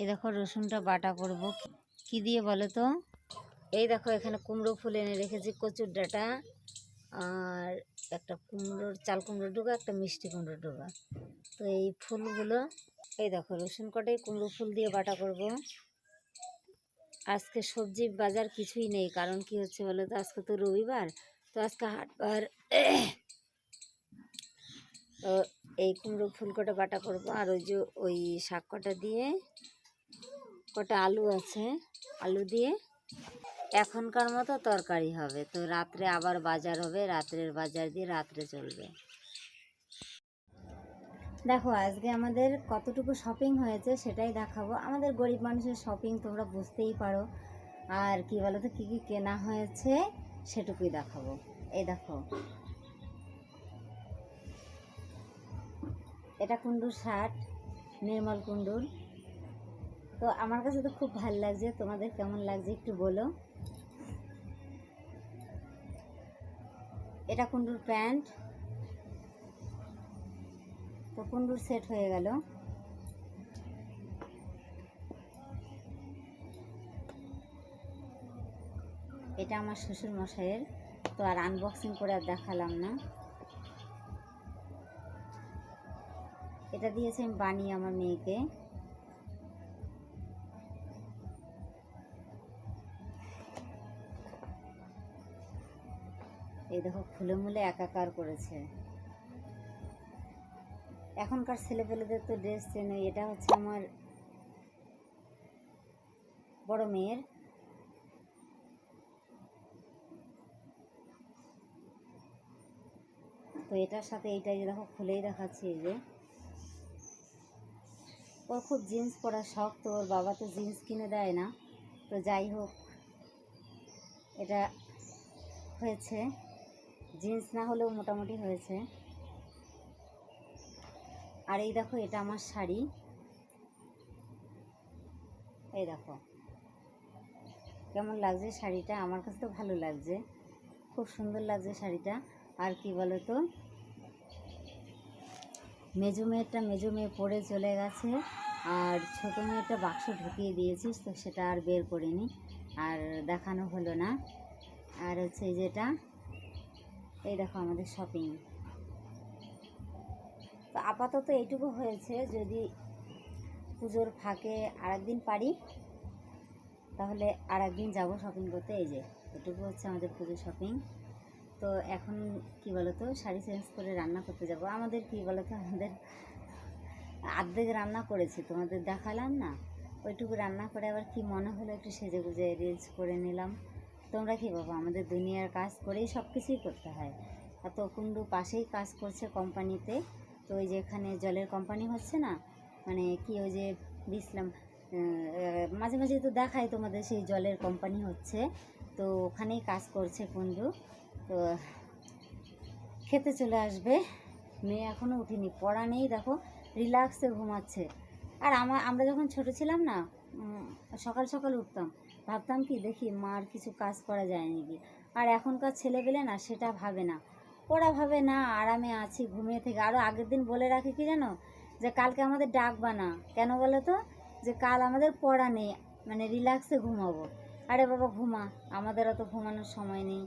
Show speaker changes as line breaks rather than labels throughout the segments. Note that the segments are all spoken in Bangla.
এই দেখো রসুনটা বাটা করব। কি দিয়ে বলো তো? এই দেখো এখানে কুমড়ো ফুল এনে রেখেছি, কচুর ডাঁটা আর একটা কুমড়োর, চাল কুমড়ো ডোকা একটা মিষ্টি কুমড়ো ডোকা তো এই ফুলগুলো, এই দেখো রসুন কটাই কুমড়ো ফুল দিয়ে বাটা করব। আজকে সবজি বাজার কিছুই নেই, কারণ কি হচ্ছে বলো তো? আজকে তো রবিবার, তো আজকে হাটবার এই কুমড়ো ফুল কটা বাটা করব, আর ওই যে ওই শাক কটা দিয়ে কটা আলু আছে, আলু দিয়ে এখনকার মতো তরকারি হবে। তো রাত্রে আবার বাজার হবে, রাত্রের বাজার দিয়ে রাত্রে চলবে। দেখো, আজকে আমাদের কতটুকু শপিং হয়েছে সেটাই দেখাবো। আমাদের গরিব মানুষের শপিং তোমরা বুঝতেই পারো। আর কি বলো তো কী কী কেনা হয়েছে সেটুকুই দেখাবো। এই দেখো। এটা কুন্ডুর শার্ট, নির্মল কুন্ডুর তো আমার কাছে তো খুব ভালো লাগছে। তোমাদের কেমন লাগছে একটু বলো। এটা কুন্ডুর প্যান্ট। তো কুন্ডুর সেট হয়ে গেল। এটা আমার শ্বশুর মশাইয়ের তো আর আনবক্সিং করে আর দেখালাম না। এটা দিয়েছে আমি বানিয়ে আমার মেয়েকে। এই দেখো ফুলে মুলে একাকার করেছে। এখনকার ছেলেপেলেদের তো ড্রেস চেনে, এটা হচ্ছে আমার বড় মেয়ের। তো এটার সাথে এইটা যে দেখো, খুলেই দেখাচ্ছি এই যে। ওর খুব জিন্স পরার শখ, তো ওর বাবা তো জিন্স কিনে দেয় না। তো যাই হোক, এটা হয়েছে। জিন্স না হলেও মোটামুটি হয়েছে। আর এই দেখো, এটা আমার শাড়ি। এই দেখো, কেমন লাগছে শাড়িটা? আমার কাছে তো ভালো লাগছে। খুব সুন্দর লাগছে শাড়িটা। আর কি বলো তো মেজো মেয়েরটা মেজো মেয়ে পরে চলে গেছে। আর ছোটো মেয়েটা বাক্স ঢুকিয়ে দিয়েছিস তো সেটা আর বের করিনি। আর দেখানো হলো না। আর হচ্ছে যেটা এই দেখো আমাদের শপিং তো আপাতত এইটুকু হয়েছে, যদি পুজোর ফাঁকে আরেকদিন পারি, তাহলে আর একদিন যাব শপিং করতে। এই যে, এটুকু হচ্ছে আমাদের পুজো শপিং তো এখন কি বলতো, শাড়ি চেঞ্জ করে রান্না করতে যাব। আমাদের কি বলতো, আমাদের আর্ধেক রান্না করেছি, তোমাদের দেখালাম না? ওইটুকু রান্না করে আবার কি মনে হলো একটু সেজে গুজে রিলস করে নিলাম। তোমরা কি বাবা? আমাদের দুনিয়ার কাজ করেই সব কিছুই করতে হয়। আর তো কুন্ডু পাশেই কাজ করছে কোম্পানিতে। তো ওই যেখানে জলের কোম্পানি হচ্ছে না? মানে কি ওই যে দিছিলাম মাঝে মাঝে তো দেখাই তোমাদের সেই জলের কোম্পানি হচ্ছে। তো ওখানেই কাজ করছে কুণ্ডু। তো খেতে চলে আসবে। মেয়ে এখনও উঠিনি, পড়া নেই দেখো, রিল্যাক্সে ঘুমাচ্ছে। আর আমার আমরা যখন ছোট ছিলাম না সকাল সকাল উঠতাম। ভাবতাম কি, দেখি মার কিছু কাজ করা যায় নাকি। আর এখনকার ছেলেপেলে না, সেটা ভাবে না। ওরা ভাবে, না, আরামে আছি, ঘুমিয়ে থেকে। আরও আগের দিন বলে রাখে কি জানো? যে কালকে আমাদের ডাকবা না কেন বলো তো? যে কাল আমাদের পড়া নেই মানে রিল্যাক্সে ঘুমাবো। আরে বাবা, ঘুমা। আমাদের অত ঘুমানোর সময় নেই।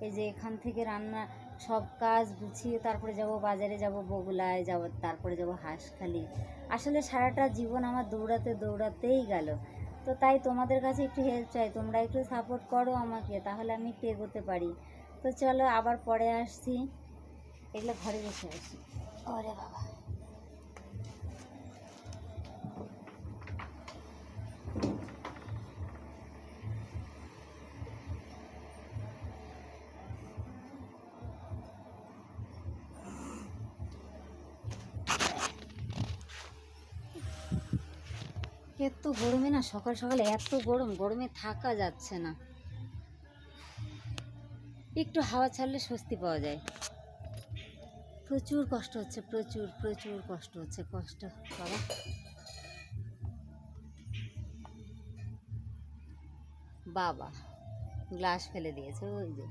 এই যে এখান থেকে রান্না, সব কাজ গুছিয়ে তারপরে যাব বাজারে যাব বগুলায়, যাব, তারপরে যাব হাঁসখালি। আসলে সারাটা জীবন আমার দৌড়াতে দৌড়াতেই গেল। তো তাই তোমাদের কাছে একটু হেল্প চাই। তোমরা একটু সাপোর্ট করো আমাকে, তাহলে আমি একটু এগোতে পারি। তো চলো আবার পরে আসছি। এগুলো ঘরে বসে আসি ওরে বাবা। এত গরমে না সকাল সকালে এত গরম, গরমে থাকা যাচ্ছে না। একটু হাওয়া ছাড়লে স্বস্তি পাওয়া যায়। প্রচুর কষ্ট হচ্ছে, প্রচুর প্রচুর কষ্ট হচ্ছে, কষ্ট, বাবা। বাবা, গ্লাস ফেলে দিয়েছে, ওই যে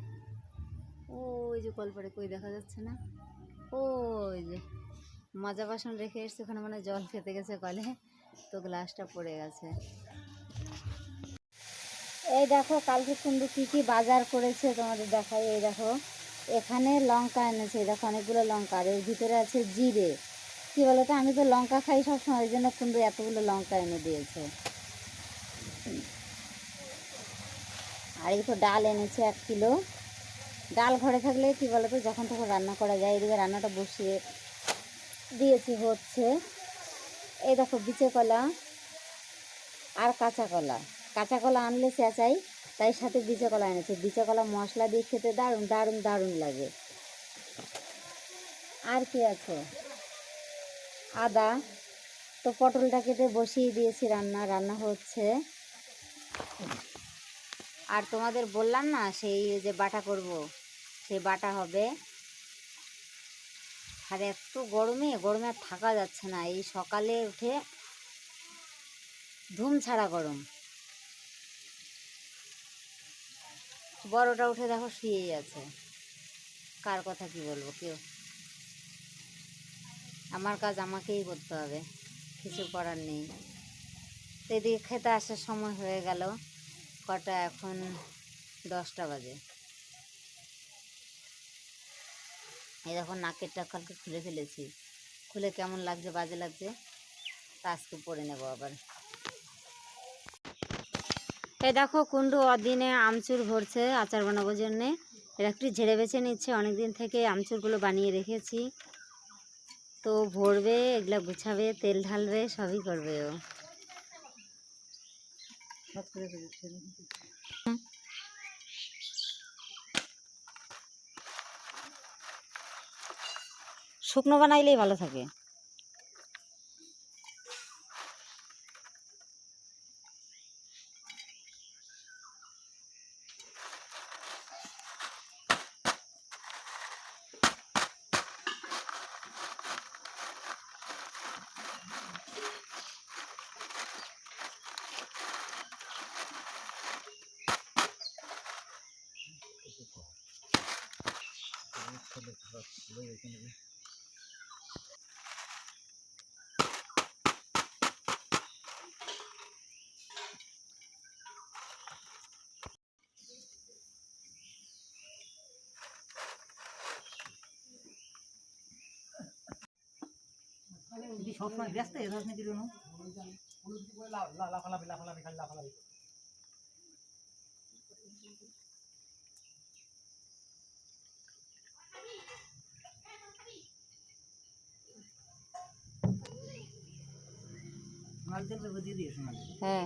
ওই যে কলপারে কই দেখা যাচ্ছে না? ওই যে, মাজা বাসন রেখে এসছে, ওখানে মানে জল খেতে গেছে কলে। তো গ্লাসটা পড়ে গেছে। এই দেখো, কালকে কুন্ডু কী কী বাজার করেছে তোমাদের দেখাই। এই দেখো, এখানে লঙ্কা এনেছে। দেখো, অনেকগুলো লঙ্কা। আর এর ভিতরে আছে জিরে। কি বলতো, আমি তো লঙ্কা খাই সবসময়, ওই জন্য কুন্ডু এতগুলো লঙ্কা এনে দিয়েছে। আর এই তো ডাল এনেছে এক কিলো। ডাল ঘরে থাকলে কি বলতো, যখন তখন রান্না করা যায়, এদিকে রান্নাটা বসিয়ে দিয়েছি, হচ্ছে। এই দেখো বিচে কলা আর কাঁচা কলা। কাঁচা কলা আনলে চেঁচাই তাই সাথে বিচে কলা এনেছে। বিচে কলা মশলা দিয়ে খেতে দারুণ দারুণ দারুণ লাগে। আর কি আছে? আদা। তো পটলটা কেটে বসিয়ে দিয়েছি রান্না। রান্না হচ্ছে আর তোমাদের বললাম না, সেই যে বাটা করব, সেই বাটা হবে আর এত গরমে গরমে আর থাকা যাচ্ছে না। এই সকালে উঠে ধুম ছাড়া গরম। বড়টা উঠে দেখো শুয়েই আছে। কার কথা কি বলব কেউ? আমার কাজ আমাকেই করতে হবে, কিছু করার নেই। এদিকে খেতে আসার সময় হয়ে গেল, কটা এখন দশটা বাজে। এই দেখুন নাকের কালকে খুলে ফেলেছি। খুলে কেমন লাগছে, বাজে লাগছে? তা আজকে পরে নেব আবার। এই দেখো কুন্ডু অদিনে আমচুর ভরছে আচার বানানোর জন্যে। এটা একটু ঝেড়ে বেছে নিচ্ছে অনেক দিন থেকে আমচুরগুলো বানিয়ে রেখেছি। তো ভরবে, এগুলা গুছাবে, তেল ঢালবে, সবই করবে ও। শুকনো বানাইলেই ভালো থাকে।
সবসময় ব্যস্ত রাজনীতির দিয়ে দিয়ে সোনালি।
হ্যাঁ।